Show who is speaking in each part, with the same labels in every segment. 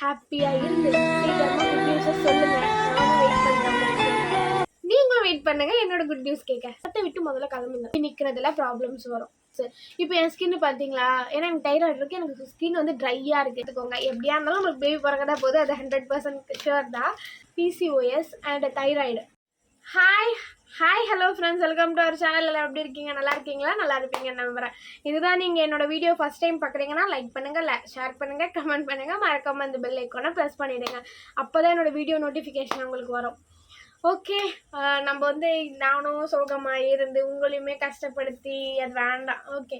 Speaker 1: ஹாப்பியாக இருந்து சொல்லுங்கள் நீங்களும் வெயிட் பண்ணுங்க என்னோட குட் நியூஸ் கேட்க சட்டை விட்டு முதல்ல கிளம்புங்க நிற்கிறதுல ப்ராப்ளம்ஸ் வரும் சரி இப்போ என் ஸ்கின் பார்த்தீங்களா ஏன்னா எனக்கு டைராய்டு இருக்குது எனக்கு ஸ்கின் வந்து ட்ரையாக இருக்குது எடுத்துக்கோங்க எப்படியா இருந்தாலும் உங்களுக்கு பேபி பிறகு போது அது ஹண்ட்ரட் பர்சன்ட் ஷுர் தான் PCOS and thyroid hi hi hello friends welcome to our channel எல்லாம் எப்படி இருக்கீங்க நல்லா இருக்கீங்களா நல்லா இருப்பீங்க நம்புகிறேன் இதுதான் நீங்கள் என்னோட வீடியோ ஃபஸ்ட் டைம் பார்க்குறீங்கன்னா லைக் பண்ணுங்கள் ஷேர் பண்ணுங்கள் கமெண்ட் பண்ணுங்கள் மறக்காமல் அந்த பெல் ஐக்கோனை ப்ரெஸ் பண்ணிவிடுங்க அப்போ தான் என்னோடய வீடியோ நோட்டிஃபிகேஷன் உங்களுக்கு வரும் ஓகே நம்ம வந்து நானும் சோகமாக இருந்து உங்களையுமே கஷ்டப்படுத்தி அது வேண்டாம் ஓகே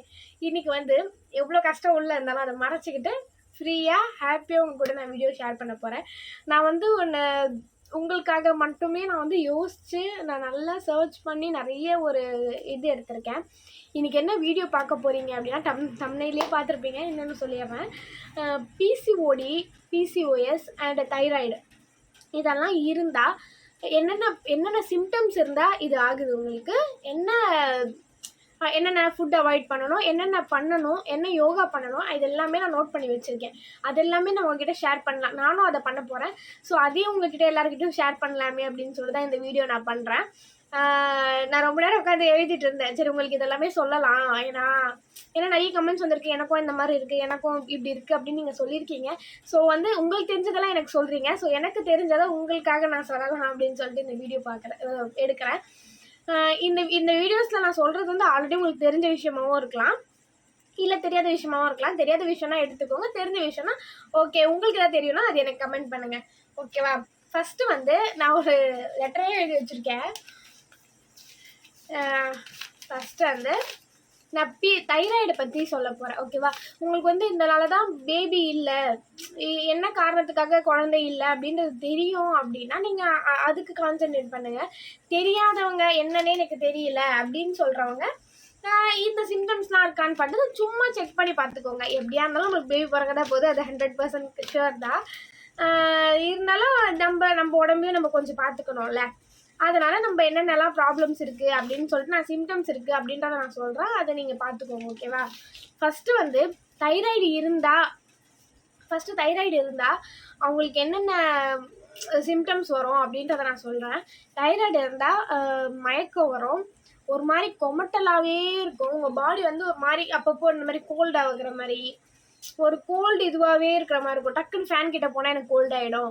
Speaker 1: இன்றைக்கி வந்து எவ்வளோ கஷ்டம் உள்ள இருந்தாலும் அதை மறைச்சிக்கிட்டு ஃப்ரீயாக ஹாப்பியாக உங்க கூட நான் வீடியோ ஷேர் பண்ண போகிறேன் நான் வந்து ஒன்று உங்களுக்காக மட்டுமே நான் வந்து யோசித்து நான் நல்லா சர்ச் பண்ணி நிறைய ஒரு இது எடுத்திருக்கேன் இன்றைக்கி என்ன வீடியோ பார்க்க போகிறீங்க அப்படின்னா தம் தம்னையிலே பார்த்துருப்பீங்க என்னென்னு சொல்லியாமல் பிசிஓடி பிசிஓஎஸ் அண்ட் தைராய்டு இதெல்லாம் இருந்தால் என்னென்ன என்னென்ன சிம்டம்ஸ் இருந்தால் இது ஆகுது உங்களுக்கு என்ன என்னென்ன ஃபுட் அவாய்ட் பண்ணணும் என்னென்ன பண்ணணும் என்ன யோகா பண்ணணும் அது எல்லாமே நான் நோட் பண்ணி வச்சுருக்கேன் அது எல்லாமே நான் உங்ககிட்ட ஷேர் பண்ணலாம் நானும் அதை பண்ண போகிறேன் ஸோ அதையும் உங்ககிட்ட எல்லாருக்கிட்டும் ஷேர் பண்ணலாமே அப்படின்னு சொல்லி தான் இந்த வீடியோ நான் பண்ணுறேன் நான் ரொம்ப நேரம் உட்காந்து எழுதிட்டு இருந்தேன் சரி உங்களுக்கு இதெல்லாமே சொல்லலாம் ஏன்னா ஏன்னா நிறைய கமெண்ட்ஸ் வந்திருக்கு எனக்கும் இந்த மாதிரி இருக்குது எனக்கும் இப்படி இருக்குது அப்படின்னு நீங்கள் சொல்லியிருக்கீங்க ஸோ வந்து உங்களுக்கு தெரிஞ்சதெல்லாம் எனக்கு சொல்கிறீங்க ஸோ எனக்கு தெரிஞ்சதை உங்களுக்காக நான் சொல்லலாம் அப்படின்னு சொல்லிட்டு இந்த வீடியோ பார்க்குறேன் எடுக்கிறேன் இந்த இந்த வீடியோஸில் நான் சொல்கிறது வந்து ஆல்ரெடி உங்களுக்கு தெரிஞ்ச விஷயமாகவும் இருக்கலாம் இல்லை தெரியாத விஷயமாவும் இருக்கலாம் தெரியாத விஷயம்னா எடுத்துக்கோங்க தெரிஞ்ச விஷயம்னா ஓகே உங்களுக்கு எதாவது தெரியும்னா அது எனக்கு கமெண்ட் பண்ணுங்கள் ஓகேவா ஃபஸ்ட்டு வந்து நான் ஒரு லெட்டரே எழுதி வச்சுருக்கேன் ஃபஸ்ட்டு வந்து நான் பி தைராய்டை பற்றி சொல்ல போகிறேன் ஓகேவா உங்களுக்கு வந்து இதனால தான் பேபி இல்லை என்ன காரணத்துக்காக குழந்தை இல்லை அப்படின்றது தெரியும் அப்படின்னா நீங்கள் அதுக்கு கான்சென்ட்ரேட் பண்ணுங்கள் தெரியாதவங்க என்னன்னே எனக்கு தெரியல அப்படின்னு சொல்கிறவங்க இந்த சிம்டம்ஸ்லாம் இருக்கான்னு பார்த்து சும்மா செக் பண்ணி பார்த்துக்கோங்க எப்படியா இருந்தாலும் உங்களுக்கு பேபி பிறகு தான் போகுது அது ஹண்ட்ரட் பர்சன்ட் ஷுர் தான் இருந்தாலும் நம்ம நம்ம உடம்பையும் நம்ம கொஞ்சம் பார்த்துக்கணும்ல அதனால் நம்ம என்னென்னலாம் ப்ராப்ளம்ஸ் இருக்குது அப்படின்னு சொல்லிட்டு நான் சிம்டம்ஸ் இருக்குது அப்படின்றத நான் சொல்கிறேன் அதை நீங்கள் பார்த்துக்கோங்க ஓகேவா ஃபஸ்ட்டு வந்து தைராய்டு இருந்தால் ஃபர்ஸ்ட் தைராய்டு இருந்தால் அவங்களுக்கு என்னென்ன சிம்டம்ஸ் வரும் அப்படின்றத நான் சொல்கிறேன் தைராய்டு இருந்தால் மயக்கம் வரும் ஒரு மாதிரி கொமட்டலாகவே இருக்கும் உங்கள் பாடி வந்து ஒரு மாதிரி அப்பப்போ இந்த மாதிரி கோல்ட் ஆகுற மாதிரி ஒரு கோல்டு இதுவாகவே இருக்கிற மாதிரி இருக்கும் டக்குன்னு ஃபேன் கிட்ட போனால் எனக்கு கோல்ட் ஆகிடும்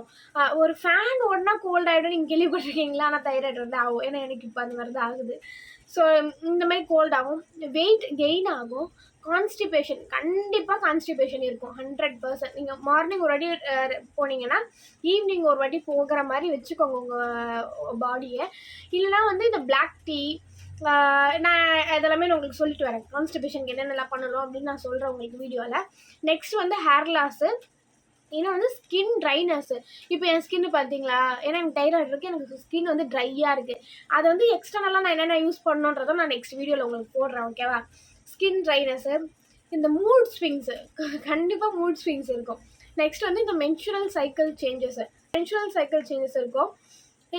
Speaker 1: ஒரு ஃபேன் ஓடனா கோல்ட் ஆகிடும் நீங்கள் கேள்விப்பட்டிருக்கீங்களா ஆனால் தைராய்டு வந்து ஆகும் ஏன்னா எனக்கு இப்போ அந்த மாதிரி தான் ஆகுது ஸோ இந்த மாதிரி கோல்ட் ஆகும் வெயிட் கெயின் ஆகும் கான்ஸ்டிபேஷன் கண்டிப்பாக கான்ஸ்டிபேஷன் இருக்கும் ஹண்ட்ரட் பர்சன்ட் நீங்கள் மார்னிங் ஒரு வாட்டி போனீங்கன்னா ஈவினிங் ஒரு வாட்டி போகிற மாதிரி வச்சுக்கோங்க உங்கள் பாடியை இல்லைனா வந்து இந்த பிளாக் டீ நான் அதெல்லாமே நான் உங்களுக்கு சொல்லிட்டு வரேன் கான்ஸ்டிபேஷனுக்கு என்னென்னலாம் பண்ணணும் அப்படின்னு நான் சொல்கிறேன் உங்களுக்கு வீடியோவில் நெக்ஸ்ட் வந்து ஹேர் லாஸு ஏன்னா வந்து ஸ்கின் ட்ரைனஸ்ஸு இப்போ என் ஸ்கின்னு பார்த்தீங்களா ஏன்னா எனக்கு டைராய்டு இருக்குது எனக்கு ஸ்கின் வந்து ட்ரையாக இருக்குது அதை வந்து எக்ஸ்டர்னலாக நான் என்னென்ன யூஸ் பண்ணணுன்றதை நான் நெக்ஸ்ட் வீடியோவில் உங்களுக்கு போடுறேன் ஓகேவா ஸ்கின் ட்ரைனஸ்ஸு இந்த மூட் ஸ்விங்ஸு கண்டிப்பாக மூட் ஸ்விங்ஸ் இருக்கும் நெக்ஸ்ட் வந்து இந்த menstrual cycle changes menstrual cycle changes இருக்கும்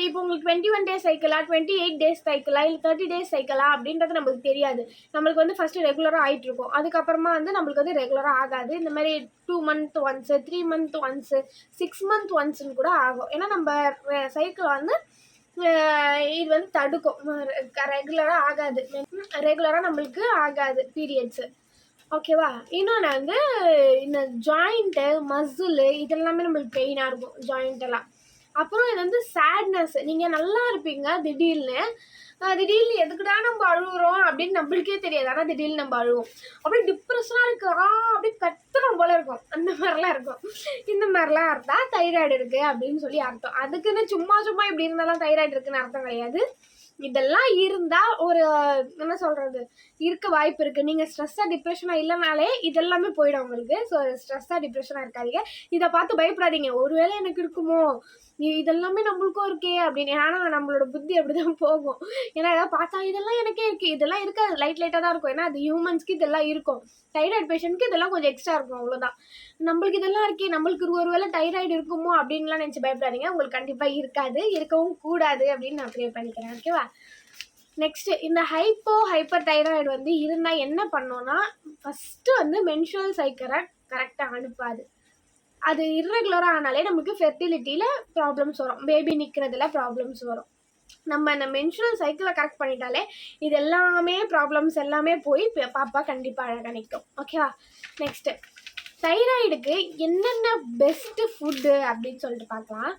Speaker 1: இப்போ உங்களுக்கு டுவெண்ட்டி ஒன் டேஸ் சைக்கிளா டுவெண்ட்டி எயிட் டேஸ் சைக்கிளா இல்லை தேர்ட்டி டேஸ் சைக்கிளா அப்படின்றது நம்மளுக்கு தெரியாது நம்மளுக்கு வந்து ஃபஸ்ட்டு ரெகுலராக ஆகிட்டு இருக்கும் அதுக்கப்புறமா வந்து நம்மளுக்கு வந்து ரெகுலராக ஆகாது இந்த மாதிரி two month once three month once six month ஒன்ஸுன்னு கூட ஆகும் ஏன்னா நம்ம சைக்கிள் வந்து இது வந்து தடுக்கும் ரெகுலராக ஆகாது ரெகுலராக நம்மளுக்கு ஆகாது பீரியட்ஸு ஓகேவா இன்னொன்று வந்து இந்த ஜாயிண்ட்டு மசில் இதெல்லாமே நம்மளுக்கு பெயினாக இருக்கும் ஜாயிண்ட் எல்லாம் அப்புறம் இது வந்து சேட்னஸ் நீங்கள் நல்லா இருப்பீங்க திடீர்னு திடீர்னு எதுக்குடா நம்ம அழுகுறோம் அப்படின்னு நம்மளுக்கே தெரியாது ஆனால் திடீர்னு நம்ம அழுவோம் அப்படியே டிப்ரெஷனாக ஆ அப்படியே கத்துறோம் போல இருக்கும் அந்த மாதிரிலாம் இருக்கும் இந்த மாதிரிலாம் இருந்தால் தைராய்டு இருக்குது அப்படின்னு சொல்லி அர்த்தம் அதுக்குன்னு சும்மா சும்மா இப்படி இருந்தாலும் தைராய்டு இருக்குன்னு அர்த்தம் கிடையாது இதெல்லாம் இருந்தால் ஒரு என்ன சொல்கிறது இருக்க வாய்ப்பு இருக்குது நீங்கள் ஸ்ட்ரெஸ்ஸாக டிப்ரெஷனாக இல்லைனாலே இதெல்லாமே போயிடும் உங்களுக்கு ஸோ ஸ்ட்ரெஸ்ஸாக டிப்ரெஷனாக இருக்காதீங்க இதை பார்த்து பயப்படாதீங்க ஒருவேளை எனக்கு இருக்குமோ இதெல்லாமே நம்மளுக்கும் இருக்கே அப்படின்னு ஏன்னா நம்மளோட புத்தி அப்படிதான் போகும் ஏன்னா ஏதாவது பார்த்தா இதெல்லாம் எனக்கே இருக்குது இதெல்லாம் இருக்காது லைட் லைட்டாக தான் இருக்கும் ஏன்னா அது ஹியூமன்ஸ்க்கு இதெல்லாம் இருக்கும் டைராய்டு பேஷண்ட்க்கு இதெல்லாம் கொஞ்சம் எக்ஸ்ட்ரா இருக்கும் அவ்வளோதான் நம்மளுக்கு இதெல்லாம் இருக்கே நம்மளுக்கு ஒரு வேளை தைராய்டு இருக்குமோ அப்படின்லாம் நினச்சி பயப்படாதீங்க உங்களுக்கு கண்டிப்பாக இருக்காது இருக்கவும் கூடாது அப்படின்னு நான் ப்ரே பண்ணிக்கிறேன் ஓகேவா நெக்ஸ்ட்டு இந்த ஹைப்போ ஹைப்பர் தைராய்டு வந்து இருந்தால் என்ன பண்ணோன்னா ஃபஸ்ட்டு வந்து மென்சுரல் சைக்கரை கரெக்டாக அனுப்பாது அது இர்ரெகுலராக ஆனாலே நமக்கு ஃபெர்டிலிட்டியில் ப்ராப்ளம்ஸ் வரும் பேபி நிற்கிறதுல ப்ராப்ளம்ஸ் வரும் நம்ம இந்த மென்சுரல் சைக்கிளை கரெக்ட் பண்ணிட்டாலே இது எல்லாமே ப்ராப்ளம்ஸ் எல்லாமே போய் பாப்பா கண்டிப்பாக அழகாக நிற்கும் ஓகேவா நெக்ஸ்ட்டு தைராய்டுக்கு என்னென்ன பெஸ்ட்டு ஃபுட்டு அப்படின்னு சொல்லிட்டு பார்க்கலாம்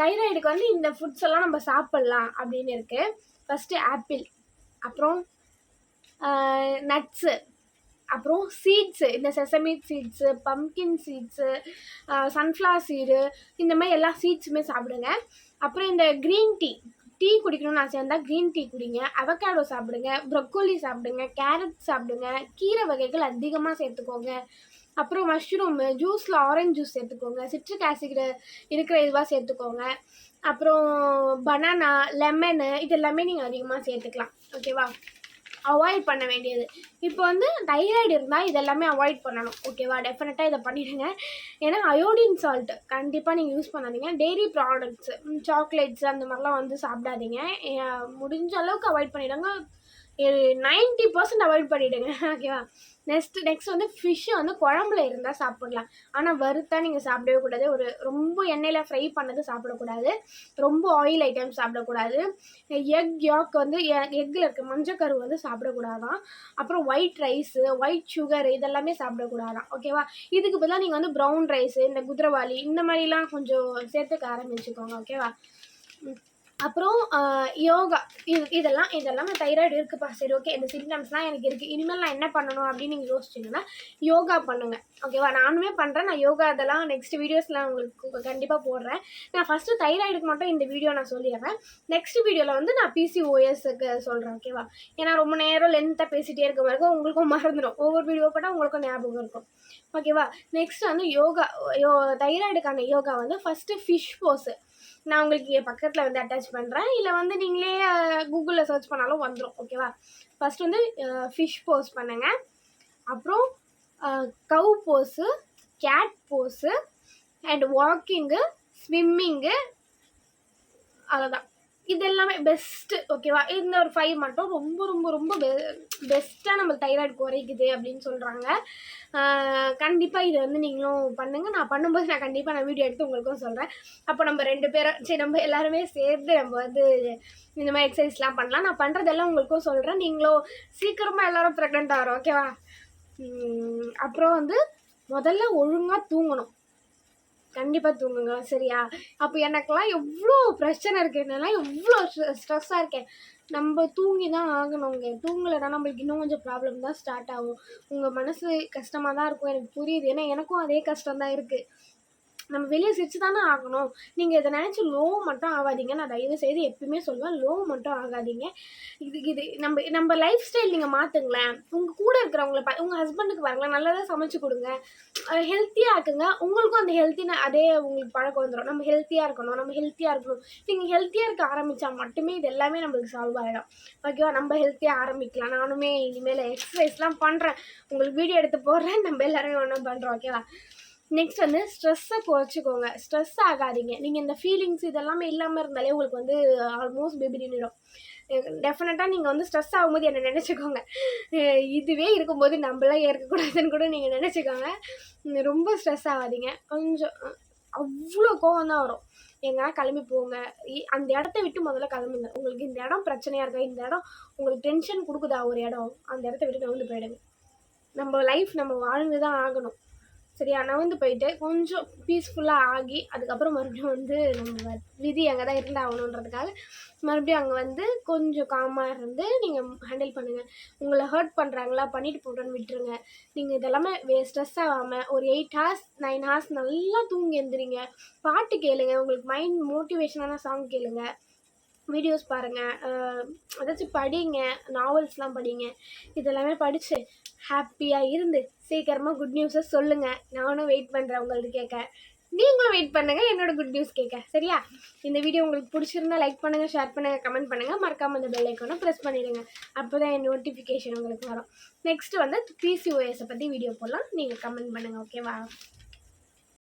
Speaker 1: தைராய்டுக்கு வந்து இந்த ஃபுட்ஸ் எல்லாம் நம்ம சாப்பிட்லாம் அப்படின்னு இருக்குது ஃபஸ்ட்டு ஆப்பிள் அப்புறம் நட்ஸு அப்புறம் சீட்ஸு இந்த sesame seeds pumpkin seeds sunflower seed இந்த மாதிரி எல்லா சீட்ஸுமே சாப்பிடுங்க அப்புறம் இந்த க்ரீன் டீ டீ குடிக்கணும்னு ஆசையாக இருந்தால் க்ரீன் டீ குடிங்க அவகாடோ சாப்பிடுங்க ப்ரொக்கோலி சாப்பிடுங்க கேரட் சாப்பிடுங்க கீரை வகைகள் அதிகமாக சேர்த்துக்கோங்க அப்புறம் மஷ்ரூமு ஜூஸில் ஆரஞ்சு ஜூஸ் சேர்த்துக்கோங்க சிட்ரிக் ஆசிட் இருக்கிற இதுவாக சேர்த்துக்கோங்க அப்புறம் பனானா லெமனு இது எல்லாமே நீங்கள் அதிகமாக சேர்த்துக்கலாம் ஓகேவா அவாய்ட் பண்ண வேண்டியது இப்போ வந்து தைராய்டு இருந்தால் இதெல்லாமே அவாய்ட் பண்ணணும் ஓகேவா டெஃபினட்டாக இதை பண்ணிவிடுங்க ஏன்னா அயோடின் சால்ட் கண்டிப்பாக நீங்கள் யூஸ் பண்ணாதீங்க டெய்ரி ப்ராடக்ட்ஸு சாக்லேட்ஸ் அந்த மாதிரிலாம் வந்து சாப்பிடாதீங்க முடிஞ்ச அளவுக்கு அவாய்ட் பண்ணிவிடுங்க நைன்ட்டி பர்சன்ட் அவாய்ட் பண்ணிவிடுங்க ஓகேவா நெக்ஸ்ட் நெக்ஸ்ட் வந்து ஃபிஷ்ஷு வந்து குழம்புல இருந்தால் சாப்பிடலாம் ஆனால் வறுத்தா நீங்கள் சாப்பிடவே கூடாது ஒரு ரொம்ப எண்ணெயில் ஃப்ரை பண்ணது சாப்பிடக்கூடாது ரொம்ப ஆயில் ஐட்டம் சாப்பிடக்கூடாது எக் யாக் வந்து எக்கில் இருக்க மஞ்சக்கரு வந்து சாப்பிடக்கூடாதான் அப்புறம் ஒயிட் ரைஸு ஒயிட் சுகர் இதெல்லாமே சாப்பிடக்கூடாதான் ஓகேவா இதுக்கு பதிலாக நீங்கள் வந்து ப்ரௌன் ரைஸு இந்த குதிரவாளி இந்த மாதிரிலாம் கொஞ்சம் சேர்த்துக்க ஆரம்பிச்சுக்கோங்க ஓகேவா அப்புறம் யோகா இது இதெல்லாம் இதெல்லாம் தைராய்டு இருக்குப்பா சரி ஓகே இந்த சிம்டம்ஸ்லாம் எனக்கு இருக்குது இனிமேல் நான் என்ன பண்ணணும் அப்படின்னு நீங்கள் யோசிச்சிங்கன்னா யோகா பண்ணுங்கள் ஓகேவா நானுமே பண்ணுறேன் நான் யோகா இதெல்லாம் நெக்ஸ்ட் வீடியோஸில் உங்களுக்கு கண்டிப்பாக போடுறேன் நான் ஃபஸ்ட்டு தைராய்டுக்கு மட்டும் இந்த வீடியோ நான் சொல்லிடுறேன் நெக்ஸ்ட் வீடியோவில் வந்து நான் பிசிஓஎஸ்க்கு சொல்கிறேன் ஓகேவா ஏன்னா ரொம்ப நேரம் லென்த்தாக பேசிகிட்டே இருக்க பிறகு உங்களுக்கும் மறந்துடும் ஒவ்வொரு வீடியோ போட்டால் உங்களுக்கும் ஞாபகம் இருக்கும் ஓகேவா நெக்ஸ்ட் வந்து யோகா யோ தைராய்டுக்கான யோகா வந்து ஃபஸ்ட்டு ஃபிஷ் போஸு நான் உங்களுக்கு பக்கத்தில் வந்து அட்டாச் பண்ணுறேன் இல்லை வந்து நீங்களே கூகுளில் சர்ச் பண்ணாலும் வந்துடும் ஓகேவா ஃபஸ்ட் வந்து ஃபிஷ் போஸ் பண்ணுங்கள் அப்புறம் cow pose cat pose and walking swimming அதுதான் இது எல்லாமே பெஸ்ட்டு ஓகேவா இந்த ஒரு ஃபைவ் மட்டும் ரொம்ப ரொம்ப ரொம்ப பெ பெஸ்ட்டாக நம்ம தைராய்டு குறைக்குது அப்படின்னு சொல்கிறாங்க கண்டிப்பாக இதை வந்து நீங்களும் பண்ணுங்கள் நான் பண்ணும்போது நான் கண்டிப்பாக நான் வீடியோ எடுத்து உங்களுக்கும் சொல்கிறேன் அப்போ நம்ம ரெண்டு பேரும் சரி நம்ம எல்லாருமே சேர்ந்து நம்ம வந்து இந்த மாதிரி எக்ஸசைஸ்லாம் பண்ணலாம் நான் பண்ணுறதெல்லாம் உங்களுக்கும் சொல்கிறேன் நீங்களும் சீக்கிரமாக எல்லோரும் ப்ரெக்னெண்ட் ஆகிறோம் ஓகேவா அப்புறம் வந்து முதல்ல ஒழுங்காக தூங்கணும் கண்டிப்பாக தூங்குங்க சரியா அப்போ எனக்குலாம் எவ்வளோ பிரச்சனை இருக்குது என்னெல்லாம் எவ்வளோ ஸ்ட்ரெஸ்ஸாக இருக்கேன் நம்ம தூங்கி தான் ஆகணுங்க தூங்கலைன்னா நம்மளுக்கு இன்னும் கொஞ்சம் ப்ராப்ளம் தான் ஸ்டார்ட் ஆகும் உங்கள் மனசு கஷ்டமாக தான் இருக்கும் எனக்கு புரியுது ஏன்னா எனக்கும் அதே கஷ்டம் தான் இருக்குது நம்ம வெளியே சிரிச்சு தானே ஆகணும் நீங்கள் இதை நினச்சி லோ மட்டும் ஆகாதீங்க நான் தயவு செய்து எப்பயுமே சொல்லுவேன் லோ மட்டும் ஆகாதீங்க இது இது நம்ம நம்ம லைஃப் ஸ்டைல் நீங்கள் மாற்றுங்களேன் உங்கள் கூட இருக்கிறவங்களை ப உங்கள் ஹஸ்பண்டுக்கு பாருங்களேன் நல்லதாக சமைச்சு கொடுங்க ஹெல்த்தியாக இருக்குங்க உங்களுக்கும் அந்த ஹெல்த்தின அதே உங்களுக்கு பழக்கம் வந்துடும் நம்ம ஹெல்த்தியாக இருக்கணும் நம்ம ஹெல்த்தியாக இருக்கணும் நீங்கள் ஹெல்த்தியாக இருக்க ஆரம்பித்தா மட்டுமே இது எல்லாமே நம்மளுக்கு சால்வ் ஆகிடும் ஓகேவா நம்ம ஹெல்த்தியாக ஆரம்பிக்கலாம் நானுமே இனிமேல் எக்ஸசைஸ்லாம் பண்ணுறேன் உங்களுக்கு வீடியோ எடுத்து போடுறேன் நம்ம எல்லாருமே ஒன்றும் பண்ணுறோம் ஓகேவா நெக்ஸ்ட் வந்து ஸ்ட்ரெஸ்ஸை குறைச்சிக்கோங்க ஸ்ட்ரெஸ் ஆகாதீங்க நீங்கள் இந்த ஃபீலிங்ஸ் இதெல்லாமே இல்லாமல் இருந்தாலே உங்களுக்கு வந்து ஆல்மோஸ்ட் பேபி நின்றுடும் டெஃபினட்டாக நீங்கள் வந்து ஸ்ட்ரெஸ் ஆகும்போது என்னை நினச்சிக்கோங்க இதுவே இருக்கும்போது நம்மளாம் ஏற்கக்கூடாதுன்னு கூட நீங்கள் நினச்சிக்கோங்க ரொம்ப ஸ்ட்ரெஸ் ஆகாதீங்க கொஞ்சம் அவ்வளோ கோவம் தான் வரும் எங்கன்னா கிளம்பி போங்க அந்த இடத்த விட்டு முதல்ல கிளம்புங்க உங்களுக்கு இந்த இடம் பிரச்சனையாக இருக்கா இந்த இடம் உங்களுக்கு டென்ஷன் கொடுக்குதா ஒரு இடம் அந்த இடத்த விட்டு நகர்ந்து போயிடுங்க நம்ம லைஃப் நம்ம வாழ்ந்து தான் ஆகணும் சரியா நகர்ந்து போயிட்டு கொஞ்சம் பீஸ்ஃபுல்லாக ஆகி அதுக்கப்புறம் மறுபடியும் வந்து நம்ம விதி அங்கே தான் இருந்தாகணுன்றதுக்காக மறுபடியும் அங்கே வந்து கொஞ்சம் காமாக இருந்து நீங்கள் ஹேண்டில் பண்ணுங்கள் உங்களை ஹர்ட் பண்ணுறாங்களா பண்ணிட்டு போட்டோன்னு விட்டுருங்க நீங்கள் இதெல்லாமே வே ஸ்ட்ரெஸ் ஆகாமல் ஒரு எயிட் ஹார்ஸ் நைன் ஹார்ஸ் நல்லா தூங்கி எழுந்துறீங்க பாட்டு கேளுங்க உங்களுக்கு மைண்ட் மோட்டிவேஷனான சாங் கேளுங்கள் வீடியோஸ் பாருங்கள் ஏதாச்சும் படிங்க நாவல்ஸ்லாம் படிங்க இதெல்லாமே படித்து ஹாப்பியாக இருந்து சீக்கிரமாக குட் நியூஸை சொல்லுங்கள் நானும் வெயிட் பண்ணுறேன் உங்களுக்கு கேட்க நீங்களும் வெயிட் பண்ணுங்கள் என்னோடய குட் நியூஸ் கேட்க சரியா இந்த வீடியோ உங்களுக்கு பிடிச்சிருந்தா லைக் பண்ணுங்கள் ஷேர் பண்ணுங்கள் கமெண்ட் பண்ணுங்கள் மறக்காமல் அந்த பெல் ஐக்கனும் ப்ரெஸ் பண்ணிவிடுங்க அப்போ தான் என் நோட்டிஃபிகேஷன் உங்களுக்கு வரும் நெக்ஸ்ட் வந்து பிசிஓஎஸை பற்றி வீடியோ போடலாம் நீங்கள் கமெண்ட் பண்ணுங்கள் ஓகேவா